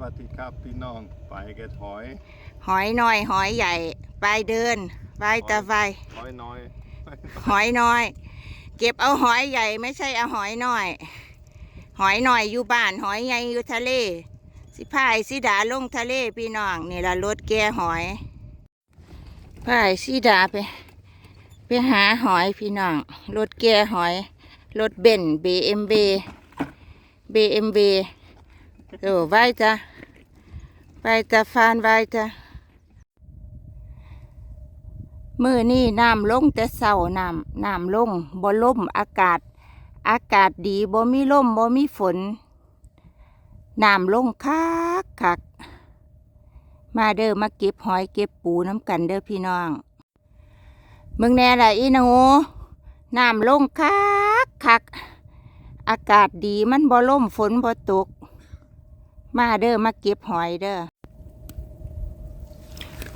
วัสดีครับพี่น้องไปเก็ดหอยหอยน้อย หอยใหญ่ไปเดินไปตะไฟหอยน้อยหอยน้อย เก็บเอาหอยใหญ่ไม่ใช่เอาหอยน้อย หอยน้อยอยู่บ้านหอยใหญ่อยู่ทะเล สิพายสิดาลงทะเลพี่น้องนี่ละรถแกหอยพายสิดาไป ไปหาหอยพี่น้องรถแกหอยรถเบนซ์ BMB BMB โอ้ไว้จ้ะไว้จ้ะฟานไว้จ้ะมือนี่น้ำลงแต่เศร้าน้ำน้ำลงบ่ล่มอากาศ อากาศดีบ่มีลมบ่มีฝนน้ำลงคักคักมาเด้อมาเก็บหอยเก็บปูน้ำกันเด้อพี่น้องมืองแน่ล่ะอีหนูน้ำลงคักคักอากาศดีมันบ่ล่มฝนบ่ตก มาเด้อมาเก็บหอยเด้อ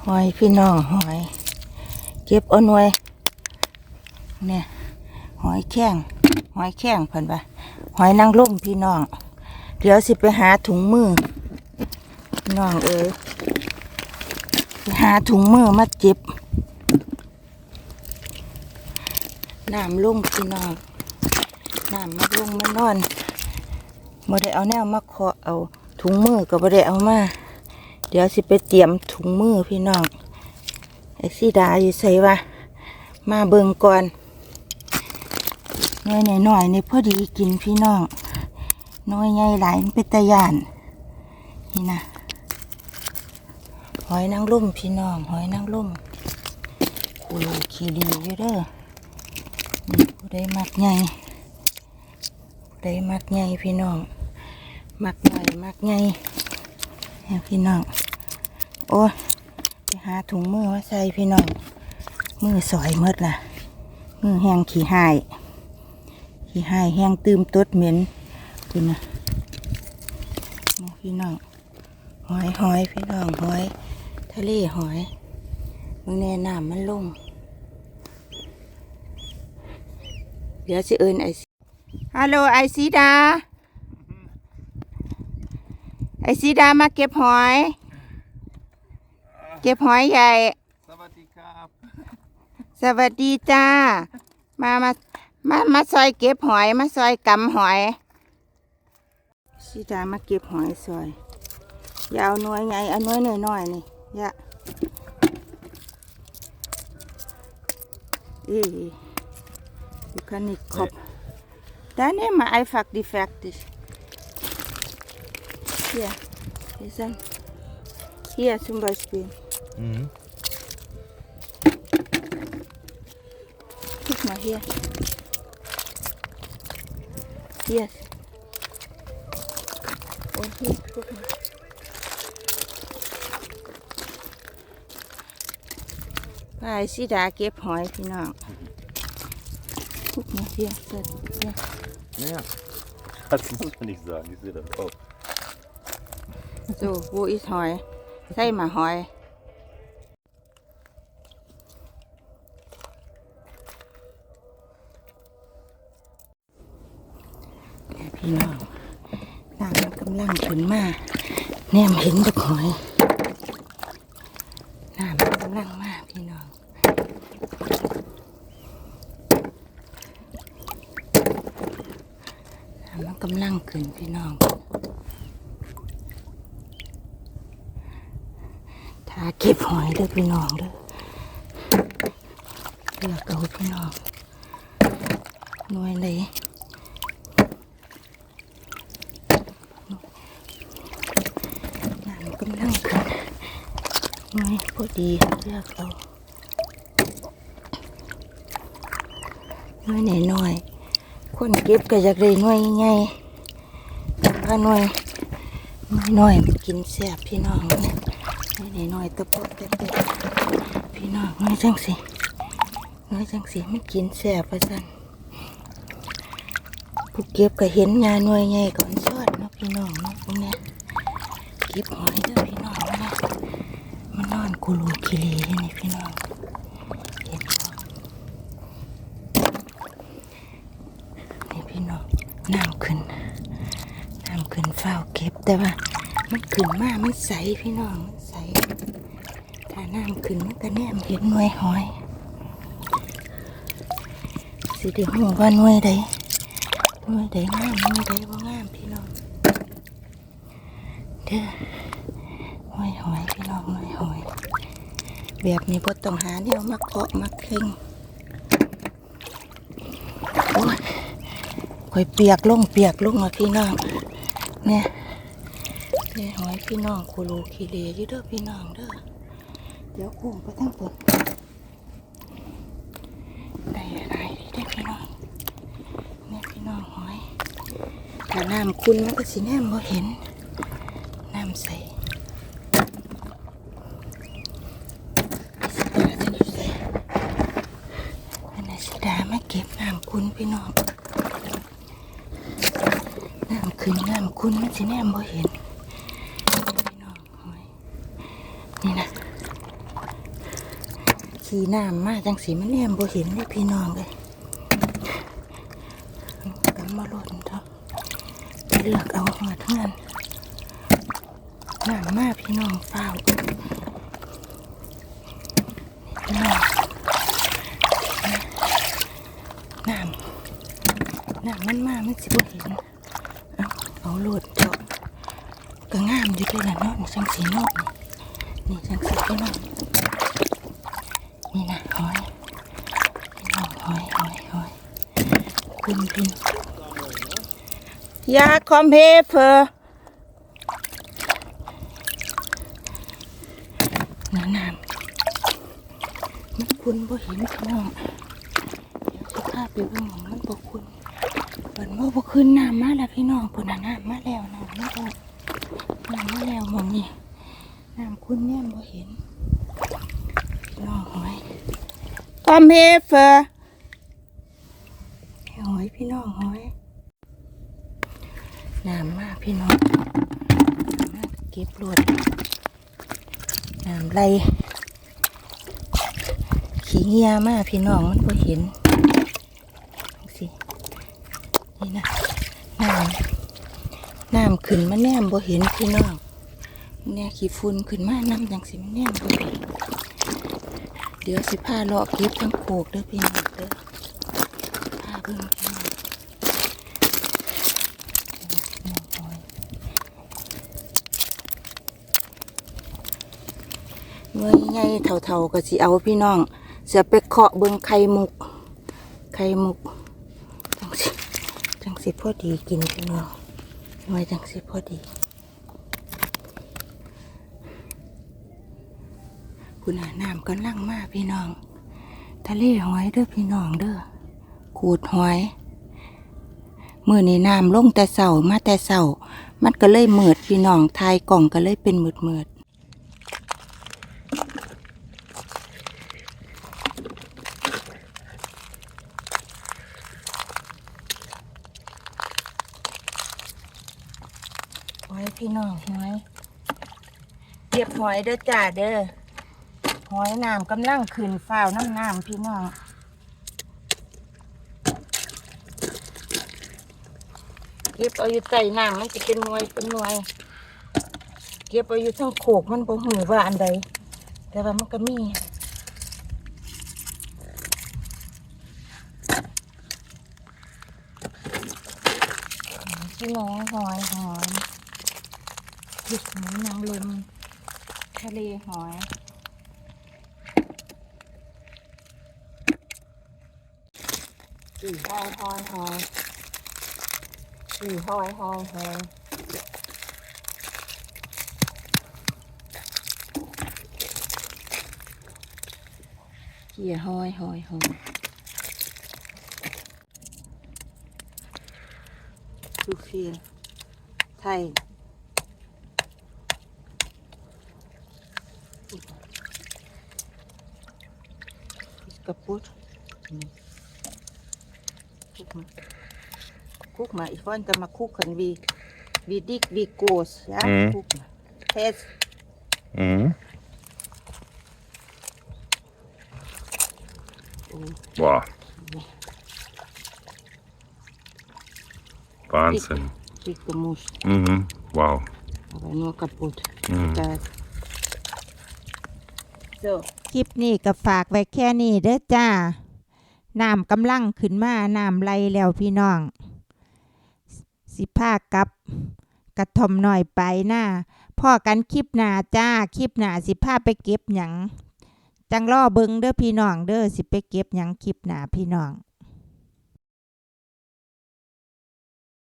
หอยพี่น้องหอย เก็บเอาหน่วยเนี่ยหอยแข้งหอยแข้งเพิ่นปะหอยนางรมพี่น้อง เดี๋ยวสิไปหาถุงมือน้องเอ้ยหาถุงมือมาเจ็บน้ำลงพี่น้องน้ำมาลงมานอนบ่ได้เอาแนวมาเคาะเอา ถุงมือก็บ่ได้เอามา เดี๋ยวสิไปเตรียมถุงมือพี่น้องไอ้สีดาอยู่ใส่ว่ามาเบิ่งก่อนน้อยหน่อยหน่อยนี่พอดีกินพี่น้องน้อยใหญ่หลายเป็นตะยานนี่นะหอยนางรมพี่น้องหอยนางรมคุยขี้ดีอยู่เด้อนี่ผู้ใดมักใหญ่ผู้ใดมักใหญ่พี่น้อง มักหน่อยมักใหญ่เนี่ยพี่น้อง โอ้ไปหาถุงมือมาใส่พี่น้อง มือสอยหมดล่ะ มือแห้งขี้หายขี้หายแห้งตืมตดเหม็นคุณนะนี่พี่น้อง หอยหอยพี่น้องหอย ทะเลหอยมึงแน่น้ำมันลง เดี๋ยวสิเอินไอซีฮัลโหลไอซีดา ไอซีดามาเก็บหอย เก็บหอยใหญ่ สวัสดีครับ สวัสดีจ้า มามามามาซอยเก็บหอยมาซอยกำหอยสิดามาเก็บหอยซอยอย่าเอาหน่วยใหญ่เอาหน่วยน้อยๆนี่อย่าอีดูคันนี้ขอบได้เนี่ยมาไอฟักดีแฟกติสเฮี ยเฮียซันเฮียซุมบอสปีน Mhm. Guck mal hier. Hier. Und hier, guck mal. Bei สิดาเก็บหอยพี่น้องกุกมาเฮียเสร็จเฮีย Ja. Das muss man nicht sagen, ich sehe das auch. So wo ist หอยใส่มาหอย พี่น้องน้ำมันกำลังขึ้นมาแนมเห็นดอกหอยน้ำมันกำลังมาพี่น้องน้ำมันกำลังขึ้นพี่น้องถ้าเก็บหอยเด้อพี่น้องเด้อเลือกเอาพี่น้องหน่วยเลยน้ำกำลังขึ้นน้อยพอดีเลือกเอาน้อยไหน่อยน้อยคนเก็บก็อยากได้น้อยใหญ่แต่ว่าน้อยน้อยน้อยมันกินแซ่บพี่น้องเนี่ย น้อยหน่อยน้อยตะปุกตะเตะพี่น้องน้อยจังสิน้อยจังสิมันกินแซ่บประสันผู้เก็บก็เห็นงานน้อยใหญ่ก่อนชอดเนาะพี่น้องเนาะพวกเนี้ยเก็บหอยเด้อพี่น้องนะมันนอนกูรูกิเลเลยนี่พี่น้องเห็นบ่นี่พี่น้องน้ำขึ้นน้ำขึ้นเฝ้าเก็บแต่ว่า มันขึ้นมากมันใสพี่น้อง นใสถ้าน้ำขึ้นมันก็แนมเห็นหน่วยหอย สิเดี๋ยวหูว่าหน่วยใดหน่วยใดงามหน่วยใดบ่งามพี่น้องเด้อหน่วยหอยพี่น้องหน่วยหอย แบบนี้บ่ต้องหาแนวมาเคาะมาเข่งโอ้ยข่อยเปียกลงเปียกลงอะพี่น้องเนี่ยเนี่ยหอยพี่น้องคูรูคีเลอยู่เด้อพี่น้องเด้อ เดี๋ยวกุ้งไปทั้งตัวได้อะไรได้พี่น้องเนี่ยพี่น้องหอยถ้าน้ำคุณมันก็สิแนมบ่เห็น น้ำใสอันไหนสิดามาเก็บน้ำคุณพี่น้อง น้ำขึ้นน้ำคุณมันสิแนมบ่เห็น พี่น้องโอ้ยนี่นะีน้ำมาจังสีมันแนมบ่เห็นเลยพี่น้องเลยกำมาหล่นเถอะไปเลือกเอาหัวเท่านั้นน้ำมาพี่น้องเฝ้าน้ำน้ำน้ำมันมามันสิบ่เห็น เอาเอาโหลดเจาะก็งามอยู่ด้วยล่ะเนาะจังสีเนาะนี่จังสีก็เนาะ นี่นะหอยพี่น้องหอยหอยหอยคุณพี่ยาคอมเพเฟอร์น้ำน้ำมันคุณบ่เห็นพี่น้องเดี๋ยวสิพาไปเบิ่งของมันบ่คุณเปิดว่าบ่ขึ้นน้ำมาแล้วพี่น้องปุ่นน้ำมาแล้วน้ำมาแล้วน้ำมาแล้วมองนี่น้ำคุณแน่บ่เห็น พี่น้องหอยคอมเฮเฟอร์หอยพี่น้องหอยน้ำมาพี่น้องมาเก็บรวดน้ำไหลขี้เงียมากพี่น้องมันก็เห็นจังสินี่นะน้ำน้ำขึ้นมาแนมบ่เห็นพี่น้องเนี่ยขี้ฝุ่นขึ้นมาน้ำจังสิมันแนมบ่เห็น เดี๋ยวสิพาเลาะเก็บทั้งโขกเด้อพี่น้องเด้อพาเบิ่งพี่น้องเมื่อใหญ่เท่าๆก็สิเอาพี่น้องเสียไปเคาะเบิงไข่มุก ไข่มุกจังสิจังสิพอดีกินพี่น้องหน่วยจังสิพอดี คุณอาน้ำก็นั่งมาพี่น้อง ทะเลหอยเด้อพี่น้องเด้อขูดหอยมือในน้ำลงแต่เสามาแต่เสามันก็เลยเมืดพี่น้องทายกล่องก็เลยเป็นมืดมืดหอยพี่น้องหอยเก็บหอยเด้อจ้าเด้อ หอยน้ำกำลังขึ้นฟ้าวน้ำน้ำพี่น้องเก็บเอาอยู่ใต้น้ำมันจะเป็นหน่วยเป็นหน่วยเก็บเอาอยู่ทั้งโขกมันบ่หูว่าอันใดแต่ว่ามันก็มีพี่น้องหอยหอยหยิบหอยนางรมทะเลหอย สี่หอยหอยหอยสี่หอยหอยหอยเกี่ยหอยหอยหอยดูฟีลไทย kapot. Guck mal. Guck mal, ich wollte mal gucken, wie, wie dick, wie groß. Ja, Mhm. guck mal. Test. Mhm. Oh, Boah. Wahnsinn. dick gemusst. Mhm. Wow. เอาไปนัวกับปุดอืมจะโซคลิปนี้ก็ฝากไว้แค่นี้เด้อจ้า น้ำกำลังขึ้นมาน้ำไหลแล้วพี่น้อง สิผ้ากับกระทอมหน่อยไปหน้าพ่อกันคลิปหน้าจ้าคลิปหน้าสิผ้าไปเก็บหยังจังล่อเบิงเด้อพี่น้องเด้อสิไปเก็บหยังคลิปหน้าพี่น้อง